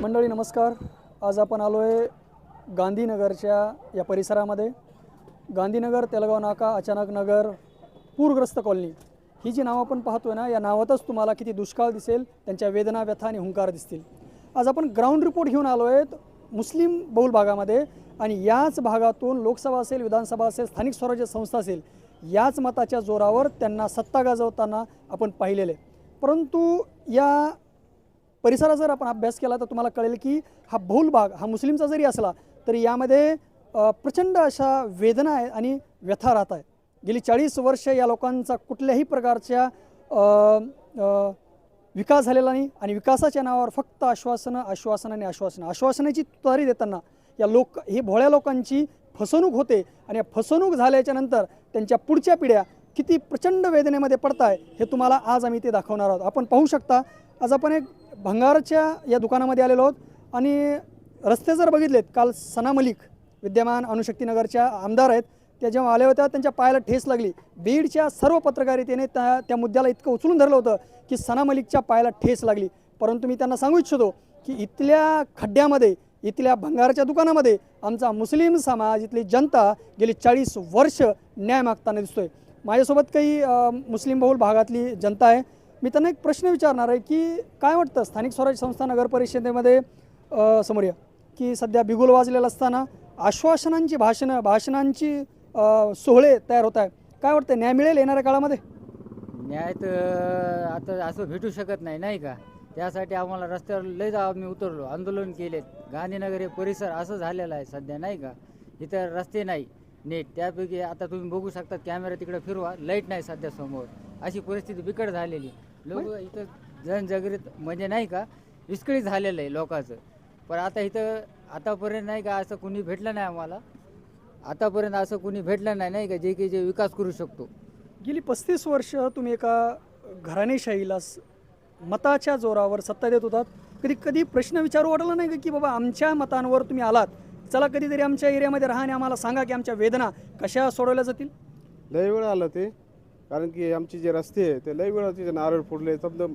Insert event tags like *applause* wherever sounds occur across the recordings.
मंडळी नमस्कार. आज आपण आलो आहे गांधीनगरच्या या परिसरामध्ये. गांधीनगर तेलगाव नाका अचानक नगर पूरग्रस्त कॉलनी. ही जी नावं आपण पाहतो आहे ना या नावातच तुम्हाला किती दुष्काळ दिसेल त्यांच्या वेदना व्यथा आणि हुंकार दिसतील. आज आपण ग्राउंड रिपोर्ट घेऊन आलो आहेत मुस्लिम बहुल भागामध्ये आणि याच भागातून लोकसभा असेल विधानसभा असेल स्थानिक स्वराज्य संस्था असेल याच मताच्या जोरावर त्यांना सत्ता गाजवताना आपण पाहिलेले परंतु या परिसराचा जर आपण अभ्यास केला तर तुम्हाला कळेल की हा बहुल भाग हा मुस्लिमचा जरी असला तरी यामध्ये प्रचंड अशा वेदना आहे आणि व्यथा राहत आहे गेली चाळीस वर्ष या लोकांचा कुठल्याही प्रकारच्या विकास झालेला नाही आणि विकासाच्या नावावर फक्त आश्वासनं आश्वासनं आणि आश्वासनं. आश्वासनाची तुतारी देताना या लोक ही भोळ्या लोकांची फसवणूक होते आणि या फसवणूक झाल्याच्यानंतर त्यांच्या पुढच्या पिढ्या किती प्रचंड वेदनेमध्ये पडत आहे हे तुम्हाला आज आम्ही ते दाखवणार आहोत. आपण पाहू शकता आज आपण एक भंगारच्या या दुकानामध्ये आलेलो आहोत आणि रस्ते जर बघितलेत काल सना मलिक विद्यमान अणुशक्तीनगरच्या आमदार आहेत त्या जेव्हा आल्या होत्या त्यांच्या पायाला ठेस लागली. बीडच्या सर्व पत्रकारितेने त्या त्या मुद्द्याला इतकं उचलून धरलं होतं की सना मलिकच्या पायाला ठेस लागली. परंतु मी त्यांना सांगू इच्छितो की इथल्या खड्ड्यामध्ये इथल्या भंगारच्या दुकानामध्ये आमचा मुस्लिम समाज इथली जनता गेली चाळीस वर्ष न्याय मागताना दिसतोय. माझ्यासोबत काही मुस्लिम बहुल भागातली जनता आहे. मी त्यांना एक प्रश्न विचारणार आहे की काय वाटतं स्थानिक स्वराज्य संस्था नगर परिषदेमध्ये समोर या की सध्या बिगुल वाजलेलं असताना आश्वासनांची भाषणं भाषणांची सोहळे तयार होत आहे काय वाटतं न्याय मिळेल येणाऱ्या काळामध्ये? न्याय तर आता असं भेटू शकत नाही नाही का? त्यासाठी आम्हाला रस्त्यावर लय जा आम्ही उतरलो आंदोलन केलेत. गांधीनगर हे परिसर असं झालेलं आहे सध्या नाही का? इथं रस्ते नाही. नीट. त्यापैकी आता तुम्ही बघू शकता कॅमेरा तिकडे फिरवा. लाइट नाही सध्या समोर. अशी परिस्थिती बिकट झालेली. लोक इथं जनजगरीत म्हणजे नाही का विस्कळीत झालेलं आहे लोकांचं. पण आता इथं आतापर्यंत नाही का असं कुणी भेटलं नाही आम्हाला. आतापर्यंत असं कुणी भेटलं नाही नाही का जे की जे विकास करू शकतो. गेली पस्तीस वर्ष तुम्ही एका घराणेशाहीला मताच्या जोरावर सत्ता देत होतात. कधी कधी प्रश्न विचारू वाटला नाही का की बाबा आमच्या मतांवर तुम्ही आलात. चला कधीतरी आमच्या एरियामध्ये राहा आणि आम्हाला सांगा की आमच्या वेदना कशा सोडवल्या जातील? लय वेळ आलं ते. कारण की आमचे जे रस्ते आहे ते लय वेळा तिथे नारळ फोडले समजा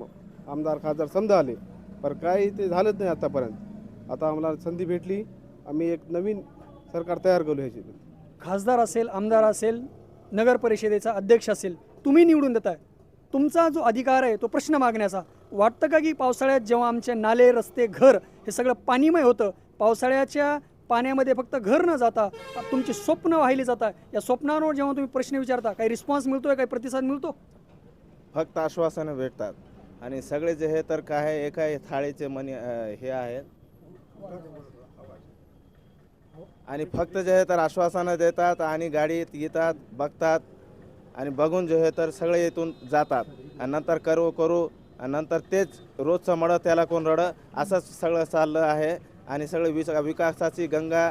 आमदार खासदार समजा आले. पण काही ते झालंच नाही आतापर्यंत. आता आम्हाला संधी भेटली. आम्ही एक नवीन सरकार तयार करू ह्याची खासदार असेल आमदार असेल नगर परिषदेचा अध्यक्ष असेल तुम्ही निवडून देताय. तुमचा जो अधिकार आहे तो प्रश्न मागण्याचा. वाटतं का की पावसाळ्यात जेव्हा आमचे नाले रस्ते घर हे सगळं पाणीमय होतं पावसाळ्याच्या पाण्यामध्ये फक्त घर न जाता तुमची स्वप्न वाहिली जातात या स्वप्नांवर जेव्हा तुम्ही प्रश्न विचारता काही रिस्पॉन्स मिळतोय काही प्रतिसाद मिळतो? फक्त आश्वासनं भेटतात. आणि सगळे जे हे तर काय एका थाळीचे मनी हे आहेत आणि फक्त जे हे तर आश्वासनं देतात आणि गाडीत येतात बघतात. आणि बघून जे हे तर सगळे इथून जातात. आणि नंतर करू करू. आणि नंतर तेच रोजचं मळं त्याला कोण रडं? असंच सगळं चाललं आहे. आणि सगळे विस विकासाची गंगा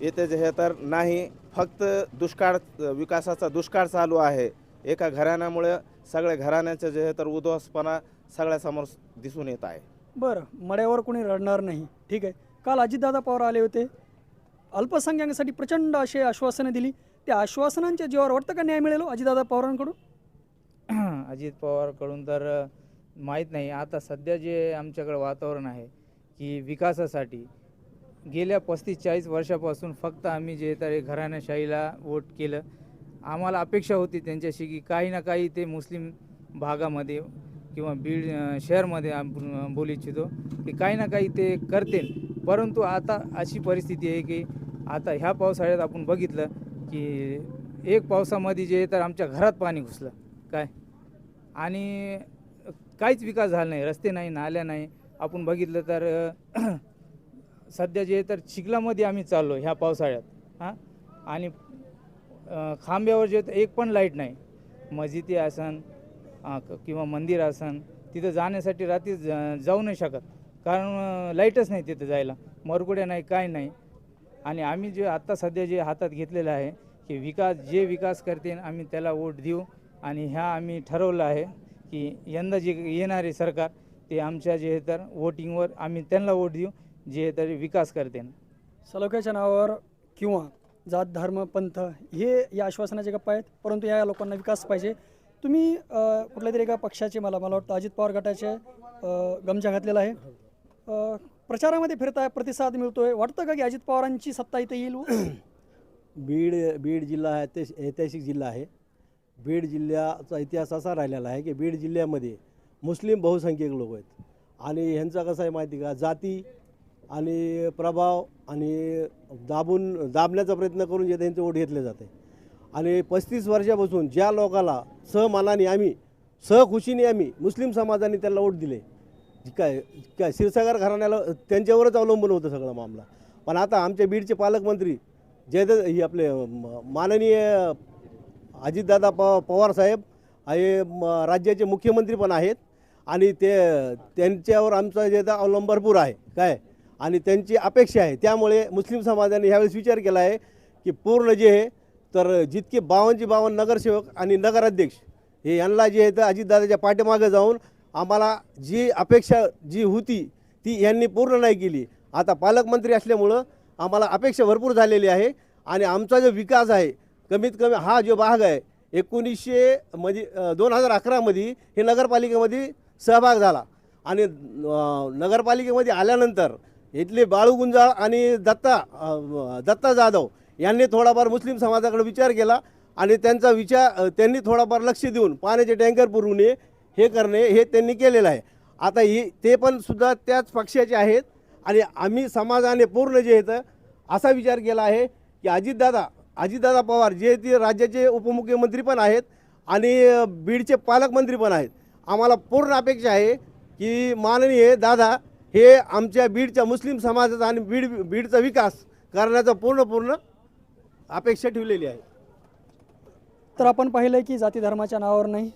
येथे जे हे तर नाही फक्त दुष्काळ विकासाचा दुष्काळ चालू आहे. एका घराण्यामुळे सगळ्या घराण्याचं जे आहे तर उद्ध्वस्तपणा सगळ्यासमोर दिसून येत आहे. बरं मड्यावर कोणी रडणार नाही. ठीक आहे. काल अजितदादा पवार आले होते. अल्पसंख्याकांसाठी प्रचंड असे आश्वासनं दिली. त्या आश्वासनांच्या जीवावर वाटतं का न्याय मिळेल हो अजितदादा पवारांकडून? *clears throat* अजित पवारकडून तर माहीत नाही. आता सध्या जे आमच्याकडे वातावरण आहे की विकासासाठी गेल्या पस्तीस चाळीस वर्षापासून फक्त आम्ही जे तर घराण्याशाहीला वोट केलं आम्हाला अपेक्षा होती त्यांच्याशी की काही ना काही ते मुस्लिम भागामध्ये किंवा बीड शहरमध्ये आपण बोलू इच्छितो की काही ना काही ते करतील. परंतु आता अशी परिस्थिती आहे की आता ह्या पावसाळ्यात आपण बघितलं की एक पावसामध्ये जे तर आमच्या घरात पाणी घुसलं. काय? आणि काहीच विकास झाला नाही. रस्ते नाही नाल्या नाही. आपण बघितलं तर *clears throat* सध्या जे तर चिखलामध्ये आम्ही चाललो ह्या पावसाळ्यात हां? आणि खांब्यावर जे तर एक पण लाइट नाही. मस्जिदी आसन क- किंवा मंदिर आसन तिथं जाण्यासाठी रात्री जाऊ नाही शकत. कारण लाईटच नाही तिथं जायला. मरकुड्या नाही काय नाही. आणि आम्ही जे आत्ता सध्या जे हातात घेतलेलं आहे की विकास जे विकास करतील आम्ही त्याला वोट देऊ. आणि ह्या आम्ही ठरवलं आहे की यंदा जे येणारे सरकार ते आमच्या जे तर वोटिंगवर आम्ही त्यांना वोट देऊ जे तरी विकास करते. सलोख्याच्या नावावर किंवा जात धर्म पंथ हे या आश्वासनाचे गप्पा आहेत परंतु या लोकांना विकास पाहिजे. तुम्ही कुठल्या तरी एका पक्षाचे मला मला वाटतं अजित पवार गटाचे गमछा घातलेला आहे. प्रचारामध्ये फिरताय प्रतिसाद मिळतोय. वाटतं का की अजित पवारांची सत्ता इथे येईल? *clears throat* बीड बीड जिल्हा हा ऐतिहास ऐतिहासिक जिल्हा आहे. बीड जिल्ह्याचा इतिहास असा राहिलेला आहे की बीड जिल्ह्यामध्ये मुस्लिम बहुसंख्यक लोक आहेत. आणि ह्यांचा कसं आहे माहिती का? जाती आणि प्रभाव आणि दाबून दाबण्याचा प्रयत्न करून जे त्यांचे वोट घेतले जाते. आणि पस्तीस वर्षापासून ज्या लोकाला सहमानाने आम्ही सहखुशीने आम्ही मुस्लिम समाजाने त्याला वोट दिले काय काय क्षीरसागर घराण्याला त्यांच्यावरच अवलंबून होतं सगळा मामला. पण आता आमच्या बीडचे पालकमंत्री जयद ही आपले म- माननीय अजितदादा प पवार साहेब हे म- राज्याचे मुख्यमंत्री पण आहेत. आणि ते त्यांच्यावर आमचा जे आता अवलंब भरपूर आहे काय? आणि त्यांची अपेक्षा आहे. त्यामुळे मुस्लिम समाजाने ह्यावेळेस विचार केला आहे की पूर्ण जे आहे तर जितके बावनचे बावन्न नगरसेवक आणि नगराध्यक्ष हे यांना जे आहे तर अजितदादाच्या पाठीमागे जाऊन आम्हाला जी अपेक्षा जी होती ती यांनी पूर्ण नाही केली. आता पालकमंत्री असल्यामुळं आम्हाला अपेक्षा भरपूर झालेली आहे आणि आमचा जो विकास आहे कमीत कमी हा जो भाग आहे एकोणीसशे म्हणजे दोन हजार अकरामध्ये हे नगरपालिकेमध्ये सहभाग झाला. आणि नगरपालिकेमध्ये आल्यानंतर इथले बाळू गुंजाळ आणि दत्ता दत्ता जाधव यांनी थोडाफार मुस्लिम समाजाकडे विचार केला आणि त्यांचा विचार त्यांनी थोडाफार लक्ष देऊन पाण्याचे टँकर पुरवणे हे करणे हे त्यांनी केलेलं आहे. आता ही ते पण सुद्धा त्याच पक्षाचे आहेत आणि आम्ही समाजाने पूर्ण जे येतं असा विचार केला आहे की अजितदादा अजितदादा पवार जे ते राज्याचे उपमुख्यमंत्री पण आहेत आणि बीडचे पालकमंत्री पण आहेत. आम्हाला पूर्ण अपेक्षा आहे की माननीय दादा हे आमच्या बीडच्या मुस्लिम समाजाचा आणि बीड बीडचा विकास करण्याचा पूर्ण पूर्ण अपेक्षा ठेवलेली आहे. तर आपण पाहिलं की जाती धर्माच्या नावावर नाही.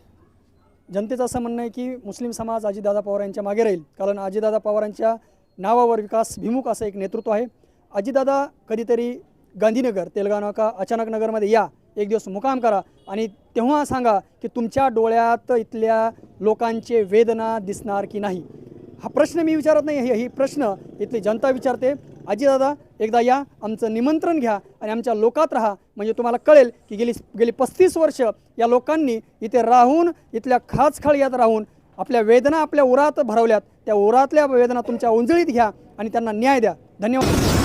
जनतेचं असं म्हणणं आहे की मुस्लिम समाज अजितदादा पवार यांच्या मागे राहील. कारण अजितदादा पवारांच्या नावावर विकास भिमुख असं एक नेतृत्व आहे. अजितदादा कधीतरी गांधीनगर तेलंगणा का अचानक नगरमध्ये या. एक दिवस मुकाम करा. आणि तेव्हा सांगा की तुमच्या डोळ्यात इथल्या लोकांचे वेदना दिसणार की नाही? हा प्रश्न मी विचारत नाही ही ही प्रश्न इथली जनता विचारते. आजीदादा एकदा या आमचं निमंत्रण घ्या आणि आमच्या लोकात राहा. म्हणजे तुम्हाला कळेल की गेली गेली पस्तीस वर्ष या लोकांनी इथे राहून इथल्या खाचखळ्यात राहून आपल्या वेदना आपल्या उरात भरवल्यात. त्या उरातल्या वेदना तुमच्या उंजळीत घ्या आणि त्यांना न्याय द्या. धन्यवाद.